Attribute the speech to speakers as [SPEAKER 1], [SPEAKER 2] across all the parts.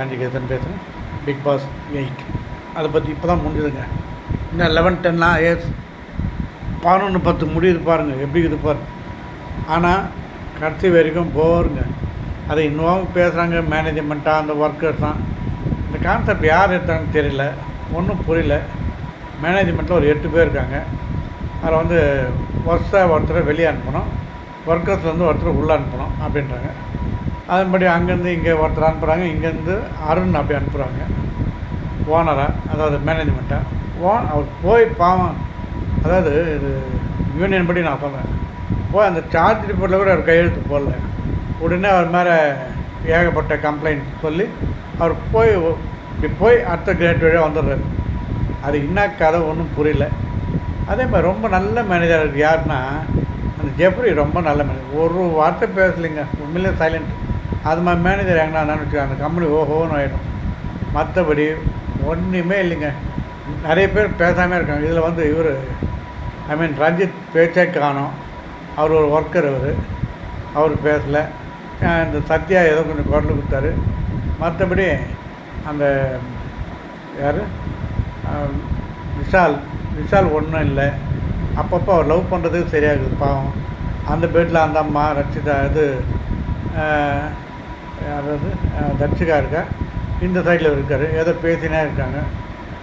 [SPEAKER 1] காஞ்சிகேதன் பேசுகிறேன் big pass eight அதை பற்றி இப்போ தான் முடிஞ்சுதுங்க. இன்னும் லெவன் டென்லாம் ஏஸ் பதினொன்று பத்து முடியுது பாருங்கள் எப்படி இது பாரு. ஆனால் கடைசி வரைக்கும் போருங்க. அதை இன்னும் பேசுகிறாங்க மேனேஜ்மெண்ட்டாக அந்த ஒர்க்கர்ஸ் தான் இந்த கான்செப்ட் யார் எடுத்தாங்கன்னு தெரியல. ஒன்றும் புரியல. மேனேஜ்மெண்ட்டில் ஒரு எட்டு பேர் இருக்காங்க. அதில் வந்து ஒர்க்ஸாக ஒருத்தரை வெளியே அனுப்பணும். ஒர்க்கர்ஸ்லேருந்து ஒருத்தர் உள்ளே அனுப்பணும் அப்படின்றாங்க. அதன்படி அங்கேருந்து இங்கே ஒருத்தர் அனுப்புகிறாங்க இங்கேருந்து அருண் அப்படி அனுப்புகிறாங்க ஓனராக அதாவது மேனேஜ்மெண்ட்டாக ஓன் அவர் போய் பாவம். அதாவது இது யூனியன் படி நான் சொல்கிறேன் போய் அந்த சார்ஜ் ரிப்போர்ட்டில் கூட அவர் கையெழுத்து போடல. உடனே அவர் மேலே ஏகப்பட்ட கம்ப்ளைண்ட் சொல்லி அவர் போய் இப்படி போய் அடுத்த கிரேட் வழியாக வந்துடுறாரு. அது என்ன கதை ஒன்றும் புரியல. அதே மாதிரி ரொம்ப நல்ல மேனேஜர் யாருன்னா அந்த ஜெப்ரி ரொம்ப நல்ல மேனேஜர் ஒரு வார்த்தை பேசலைங்க. உண்மையிலே சைலண்ட் அது மாதிரி மேனேஜர் எங்கன்னா வச்சுக்கோங்க அந்த கம்பெனி ஓஹோன்னு ஆகிடும் மற்றபடி ஒன்றுமே இல்லைங்க. நிறைய பேர் பேசாமல் இருக்காங்க. இதில் வந்து இவர் ஐ மீன் ரஞ்சித் பேச்சே காணும். அவர் ஒரு ஒர்க்கர் அவர். அவர் பேசலை. இந்த சத்யா ஏதோ கொஞ்சம் குரல் கொடுத்தாரு. மற்றபடி அந்த யார்? விஷால் விஷால் ஒன்றும் இல்லை. அப்பப்போ அவர் லவ் பண்ணுறதுக்கு சரியாகுது பாவம். அந்த பெட்டில் அந்த அம்மா ரட்சிதா இது யாராவது தர்ஷிகா இருக்கா? இந்த சைடில் இருக்கார். ஏதோ பேசினே இருக்காங்க.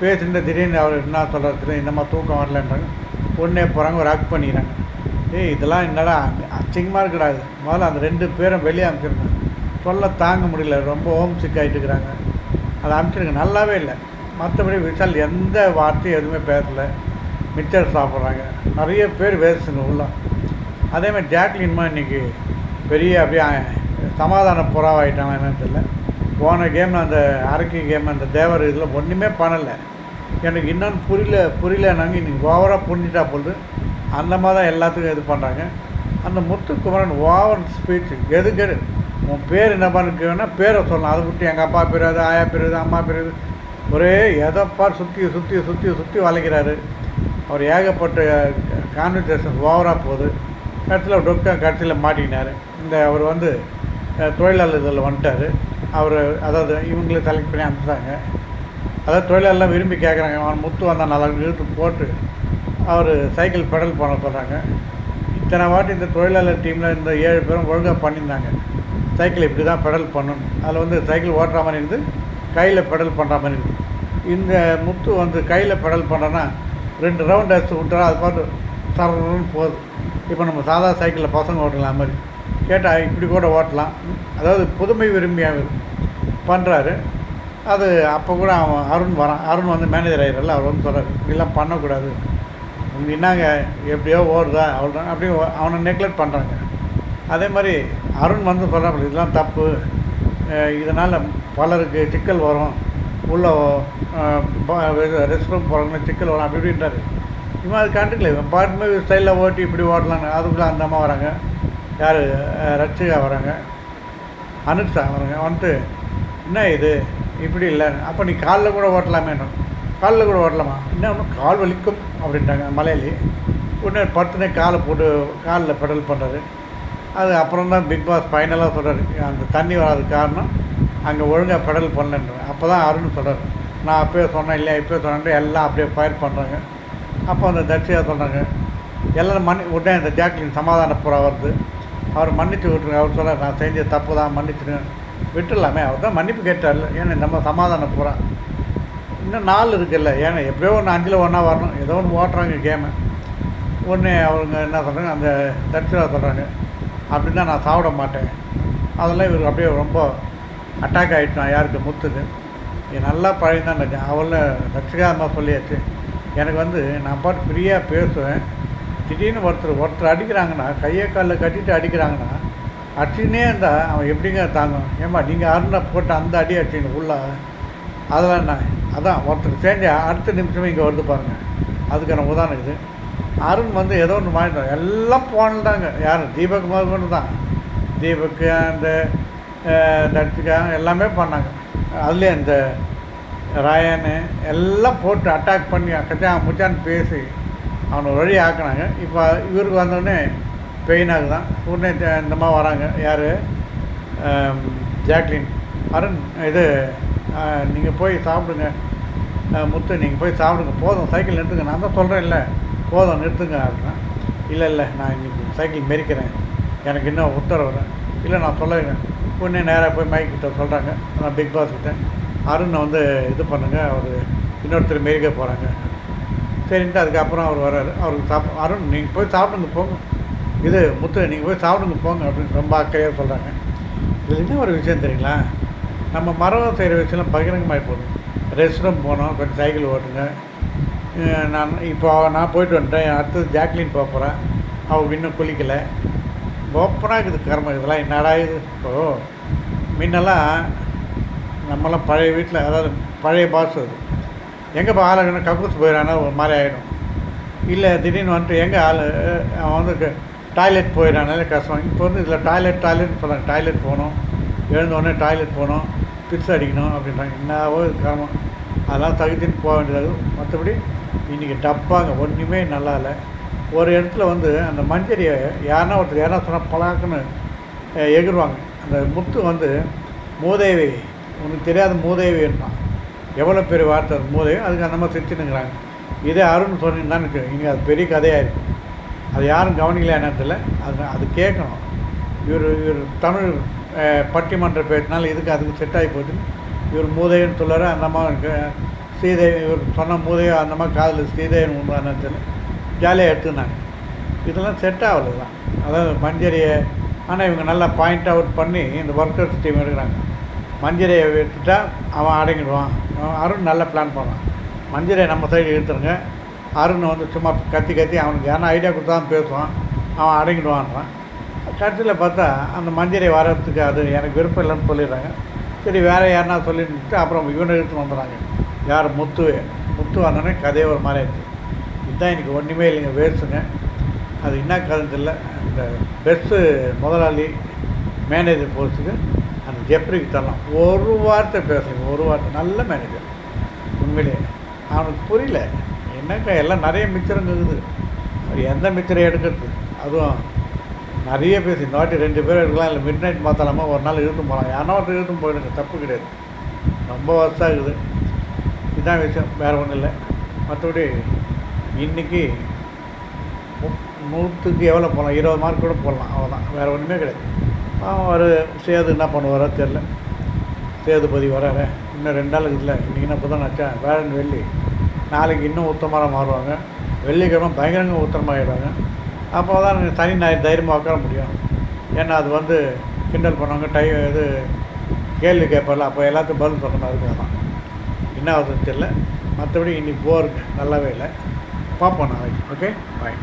[SPEAKER 1] பேசிட்டு திடீர்னு அவர் என்ன சொல்கிறது என்னம்மா தூக்கம் வரலன்றாங்க. உடனே போகிறாங்க ஒரு ஆக்ட் பண்ணிக்கிறாங்க. ஏய் இதெல்லாம் என்னடா அச்சிங்கமாக இருக்கடா இது. முதல்ல அந்த ரெண்டு பேரும் வெளியே அனுப்பிச்சிருங்க. சொல்ல தாங்க முடியல ரொம்ப ஹோம் சிக் ஆகிட்டு இருக்கிறாங்க. அதை அனுப்பிச்சிருங்க. நல்லாவே இல்லை. மற்றபடி விஷால் எந்த வார்த்தையும் எதுவுமே பேசலை. மிச்சர் சாப்பிட்றாங்க. நிறைய பேர் வேஸ்ட்டுங்க உள்ள. அதேமாதிரி ஜாக்லின்மா இன்றைக்கி பெரிய அப்படியே சமாதான புறாவாயிட்டாங்க என்னன்னு தெரியல. போன கேமில் அந்த அரக்கி கேம் அந்த தேவர் இதில் ஒன்றுமே பண்ணலை. எனக்கு இன்னொன்று புரியல புரியலனாங்க. இன்றைக்கி ஓவராக புரிஞ்சிட்டா போது அந்த மாதிரி தான் எல்லாத்துக்கும் இது பண்ணுறாங்க அந்த முத்துக்குமரன் ஓவர் ஸ்பீச் எதுக்கு எது உன் பேர் என்ன பண்ணுக்கு பேரை சொல்லலாம். அதை விட்டு எங்கள் அப்பா பேர் அது ஆயா பேர் அம்மா பேர் ஒரே எதைப்பார் சுற்றி சுற்றி சுற்றி சுற்றி வளைக்கிறாரு. அவர் ஏகப்பட்ட கான்வர்சேஷன் ஓவராக போகுது. கடைசியில் டொக்கா கடைசியில் மாட்டிக்கினார். இந்த அவர் வந்து தொழிலாளர் இதில் வந்துட்டார். அவர் அதாவது இவங்களே செலக்ட் பண்ணி அனுப்பிச்சாங்க அதாவது தொழிலாளர்லாம் விரும்பி கேட்குறாங்க அவன் முத்து வந்தால் நல்லா இழுத்து போட்டு அவர் சைக்கிள் பெடல் பண்ண சொல்கிறாங்க இத்தனை வாட்டி இந்த தொழிலாளர் டீமில் இந்த ஏழு பேரும் ஒழுங்காக பண்ணியிருந்தாங்க. சைக்கிள் இப்படி தான் பெடல் பண்ணணும். அதில் வந்து சைக்கிள் ஓட்டுற மாதிரி இருந்து கையில் பெடல் பண்ணுற மாதிரி இருக்குது இந்த முத்து வந்து கையில் பெடல் பண்ணுறோன்னா ரெண்டு ரவுண்ட் அடிச்சு விட்டுறா அது பார்த்து சரன்னு போகுது. இப்போ நம்ம சாதா சைக்கிளில் பசங்க ஓட்டலாம் மாதிரி. கேட்டால் இப்படி கூட ஓட்டலாம். அதாவது புதுமை விரும்பியாக பண்ணுறாரு அது அப்போ கூட அவன் அருண் வரான். அருண் வந்து மேனேஜர் ஆகிடல அவர் வந்து சொல்கிறார் இப்படிலாம் பண்ணக்கூடாது. உங்க என்னங்க எப்படியோ ஓடுதா? அவ்வளோ அப்படியே அவனை நெக்லெக்ட் பண்ணுறாங்க அதே மாதிரி அருண் வந்து சொல்கிறாங்க இதெல்லாம் தப்பு. இதனால் பலருக்கு சிக்கல் வரும். உள்ள ரெஸ்ட் ரூம் போகிறவங்க சிக்கல் வரும் அப்படி இப்படின்றாரு. இவன் அது கண்டுக்கல. இவன் பாட்டுமே ஸ்டைலில் ஓட்டி இப்படி ஓட்டலான்னு. அதுக்குள்ளே அந்த அம்மா வராங்க. யார்? ரட்சிகா வராங்க. அனுஷா வராங்க. வந்துட்டு என்ன இது? இப்படி இல்லை. அப்போ நீ காலில் கூட ஓட்டலாமே காலில் கூட ஓட்டலாமா? என்ன ஒன்று கால் வலிக்கும் அப்படின்ட்டாங்க மலையிலே. உடனே படுத்துனே காலை போட்டு காலில் பெடல் பண்ணுறாரு அது அப்புறம் தான் பிக் பாஸ் ஃபைனலாக சொல்கிறார் அந்த தண்ணி வராது காரணம் அங்கே ஒழுங்காக பெடல் பண்ணலன்ற அப்போ தான் அருண் சொல்கிறார் நான் அப்போயே சொன்னேன் இல்லையா? இப்போயே சொன்னேன் எல்லாம் அப்படியே ஃபயர் பண்ணுறாங்க அப்போ அந்த தட்சியாக சொல்கிறாங்க எல்லோரும் மணி உடனே அந்த ஜாக்லின் சமாதான புறா வருது. அவர் மன்னிச்சு விட்ருங்க அவர் சொல்ல நான் செஞ்ச தப்பு தான் மன்னிச்சிருங்க விட்டுடலாமே அவர் தான் மன்னிப்பு கேட்டார். ஏன்னா நம்ம சமாதானம் பூரா இன்னும் நாள் இருக்குல்ல ஏன்னா எப்படியோ ஒன்று அஞ்சில் ஒன்றா வரணும். ஏதோ ஒன்று ஓட்டுறாங்க கேமை ஒன்று அவங்க என்ன சொல்கிறாங்க அந்த தட்சியாக சொல்கிறாங்க அப்படின்னா நான் சாப்பிட மாட்டேன். அதெல்லாம் இவருக்கு அப்படியே ரொம்ப அட்டாக் ஆகிட்டான் யாருக்கு? முத்துக்கு. நல்லா பழகிதான் நினச்சேன். அவள ரட்சிகாரமாக சொல்லியாச்சு. எனக்கு வந்து நான் பாட்டு ஃப்ரீயாக பேசுவேன். திடீர்னு ஒருத்தர் ஒருத்தர் அடிக்கிறாங்கன்னா கையை காலில் கட்டிட்டு அடிக்கிறாங்கன்னா அடிச்சுனே இருந்தால் அவன் எப்படிங்க தாங்கும்? ஏம்மா நீங்கள் அருணை போட்டு அந்த அடி அடிச்சிங்க உள்ளே அதெல்லாம் என்ன? அதான் ஒருத்தர் சேர்ந்து அடுத்த நிமிஷமே இங்கே வருது பாருங்கள் அதுக்கான உதாரணம் இது. அருண் வந்து ஏதோ ஒன்று மாறிட்டோம் எல்லாம் போனதாங்க. யார்? தீபக் முதற்கொண்டு தான். தீபக்கு அந்த தட்சிகா எல்லாமே பண்ணாங்க. அதுலேயே இந்த ராயனு எல்லாம் போட்டு அட்டாக் பண்ணி கச்சான் முச்சான்னு பேசி அவனை வழி ஆக்கினாங்க. இப்போ இவருக்கு வந்தோடனே பெயின் ஆகுதான் உடனே இந்த மாதிரி வராங்க. யார்? ஜாக்லின். அருண் இது நீங்கள் போய் சாப்பிடுங்க. முத்து நீங்கள் போய் சாப்பிடுங்க. போதும் சைக்கிள் நிறுத்துங்க. நான் தான் சொல்கிறேன் இல்லை போதும் நிறுத்துங்க அப்படின்னா. இல்லை இல்லை நான் இன்றைக்கி சைக்கிள் மெரிக்கிறேன் எனக்கு இன்னும் உத்தரவு இல்லை. நான் சொல்லுறேன் உடனே நேராக போய் மைக் கிட்ட சொல்கிறாங்க நான் பிக் பாஸ் கிட்ட. அருணை வந்து இது பண்ணுங்க. அவர் இன்னொருத்தர் மெரிக்க போகிறாங்க சரின்ட்டு அதுக்கப்புறம் அவர் வர்றாரு. அவருக்கு சாப் அருண் நீங்கள் போய் சாப்பிடுங்க போங்க. இது முத்து நீங்கள் போய் சாப்பிடுங்க போங்க அப்படின்னு ரொம்ப அக்கறையாக சொல்கிறாங்க இதில் என்ன ஒரு விஷயம் தெரியுங்களா? நம்ம மரம் செய்கிற விஷயம்லாம் பகிரங்கமாகி போகுது. ரெஸ்ட் ரூம் போனோம் கொஞ்சம் சைக்கிள் ஓட்டுங்க. நான் இப்போ நான் போயிட்டு வந்துட்டேன். அடுத்தது ஜாக்லின் போக போகிறேன் அவள் இன்னும் குளிக்கலை. ஓப்பனாக இருக்குது கர்மம் இதெல்லாம் என்னடா இது? இப்போது முன்னெல்லாம் நம்மலாம் பழைய வீட்டில் அதாவது பழைய பாஸ் அது. எங்கே இப்போ ஆளுங்கன்னா கக்கூஸ் போயிடானா ஒரு மாதிரி ஆகிடும் இல்லை திடீர்னு வந்துட்டு எங்கே ஆள்? அவன் வந்து டாய்லெட் போயிடானாலே கஷ்டம் இப்போ வந்து இதில் டாய்லெட் டாய்லெட் சொல்கிறாங்க டாய்லெட் போகணும். எழுந்தோடனே டாய்லெட் போகணும். பிக்ஸ் அடிக்கணும் அப்படின்றாங்க. என்னவோ இது கிரமம் அதெல்லாம் தகுதின்னு போக வேண்டியது மற்றபடி இன்றைக்கி டப்பாங்க. ஒன்றுமே நல்லா இல்லை. ஒரு இடத்துல வந்து அந்த மஞ்சரியை யாருன்னா ஒருத்தர் யாரா சொன்னால் பலாக்குன்னு எகிருவாங்க. அந்த முத்து வந்து மூதேவி உனக்கு தெரியாத மூதேவின்றான் எவ்வளோ பெரிய வார்த்தை அது அதுக்கு அந்த மாதிரி சிரிச்சுனுங்கிறாங்க இதே அருண் சொன்னீங்கன்னு இங்கே அது பெரிய கதையாக இருக்குது அது யாரும் கவனிக்கல நேரத்தில் தெரியல அது அது கேட்கணும். இவர் இவர் தமிழ் பட்டிமன்ற பேசினால இதுக்கு அதுக்கு செட் ஆகி போச்சுன்னு இவர் மூதையன் சொல்லாரு அந்த மாதிரி ஸ்ரீதேவி இவர் சொன்ன மூதையோ அந்த மாதிரி காதில் ஸ்ரீதேவின்னு உண்மை நேரத்தில் ஜாலியாக எடுத்துனாங்க இதெல்லாம் செட் ஆகலை தான் அதாவது மஞ்சரியை ஆனால் இவங்க நல்லா பாயிண்ட் அவுட் பண்ணி இந்த ஒர்க்கர்ஸ் டீம் எடுக்கிறாங்க. மஞ்சரையை விட்டுட்டா அவன் அடங்கிடுவான். அவன் அருண் நல்லா பிளான் பண்ணுவான். மஞ்சிரையை நம்ம சைடு இழுத்துருங்க அருண் வந்து சும்மா கத்தி கத்தி அவனுக்கு ஏன்னா ஐடியா கொடுத்தா பேசுவான். அவன் அடங்கிடுவான்றான். கடைசியில் பார்த்தா அந்த மஞ்சரை வர்றதுக்கு அது எனக்கு விருப்பம் இல்லைன்னு சொல்லிடுறாங்க. சரி வேறு யாருன்னா சொல்லிட்டு அப்புறம் இவனை எடுத்துன்னு வந்துடுறாங்க. யார்? முத்துவே. முத்து வந்தோடனே கதையே ஒரு மாதிரி ஆயிடுச்சு. இதுதான் எனக்கு ஒன்றுமே இல்லைங்க வேஸ்ட்டுங்க அது என்ன கதைன்னு இல்லை இந்த பெஸ்ட்டு முதலாளி மேனேஜர் போஸ்ட்டுக்கு ஜெப்ரிக்கு தரலாம் ஒரு வார்த்தை பேசலைங்க ஒரு வார்த்தை. நல்ல மேனேஜர் உண்மையிலேயே அவனுக்கு புரியல. என்னக்கா எல்லாம் நிறைய மிச்சரம் இருக்குது. எந்த மிச்சரை எடுக்கிறது? அதுவும் நிறைய பேசி இந்த வாட்டி ரெண்டு பேர் எடுக்கலாம் இல்லை மிட் நைட் மாற்றலாமா ஒரு நாள் இழுத்து போகலாம். யாரோ ஒருத்தர் இழுத்து போயிடுங்க தப்பு கிடையாது. ரொம்ப வருஷம் இருக்குது இதுதான் விஷயம் வேறு ஒன்றும் இல்லை. மற்றபடி இன்றைக்கி நூற்றுக்கு எவ்வளோ போடலாம் இருபது மார்க் கூட போடலாம். அவ்வளோதான் வேறு ஒன்றுமே கிடையாது. அவர் சேது என்ன பண்ணுவாரோ தெரில சேதுபதி வராரு. இன்னும் ரெண்டு நாள் இல்லை. இன்றைக்கி என்ன தான் நச்சேன் வேறன் வெள்ளி? நாளைக்கு இன்னும் உத்தமராக மாறுவாங்க. வெள்ளிக்கிழமை பயங்கரங்க உத்தரமாகிடுவாங்க அப்போ தான் தனி நாய் தைரியமாக உட்கார முடியும். ஏன்னா அது வந்து கிண்டல் பண்ணுவாங்க டை இது கேள்வி கேட்பார்ல. அப்போ எல்லாத்துக்கும் பதில் சொன்ன மாதிரி தான் என்ன ஆகுதுன்னு தெரில மற்றபடி இன்னைக்கு போருக்கு நல்லாவே இல்லை. பார்ப்போம் நாளைக்கு. Okay bye